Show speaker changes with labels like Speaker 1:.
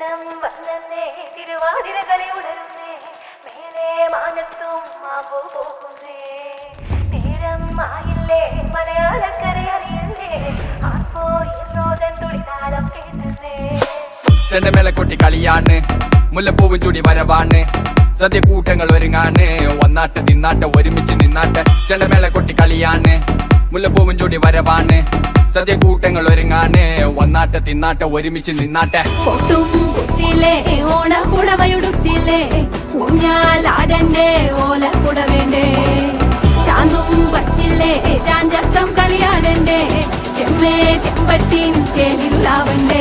Speaker 1: ഓണം വന്നേ തിരുവാതിരകളി ഉണരുന്നേ മേലെ മാനത്തും മാമ്പു പോകുന്നേ. നേരം ആയില്ലേ മലയാളക്കര അറിയല്ലേ ആർപ്പോ ഇന്നോതൻ തുളിതാളം കേട്ടുന്നേ.
Speaker 2: ചെണ്ടമേള കൊട്ടി കളിയാണ് മുല്ലപ്പൂവും ചൂടി വരവാണ് സദ്യ കൂട്ടങ്ങൾ ഒരുങ്ങാണ് ഒന്നാട്ട് തിന്നാട്ട് ഒരുമിച്ച് നിന്നാട്ട് ചെണ്ടമേള കൊട്ടി കളിയാണ് മുല്ലപ്പൂവും ചൂടി വരവാണ് സദ്യ കൂട്ടങ്ങൾ ഒരുങ്ങാണ് ഒന്നാട്ട് തിന്നാട്ട് ഒരുമിച്ച് നിന്നാട്ടെ.
Speaker 1: പൊട്ടും കുത്തില്ലേ ഓണ പുടവയുടുത്തില്ലേ? ഊഞ്ഞാലാടണ്ടേ ഓല കുടവേണ്ടേ ചാന്തും പച്ചില്ലേ ചാഞ്ചക്കം കളിയാടണ്ടേ? ചെമ്മേ ചെമ്പട്ടിൻ ചേലിലാവണ്ടേ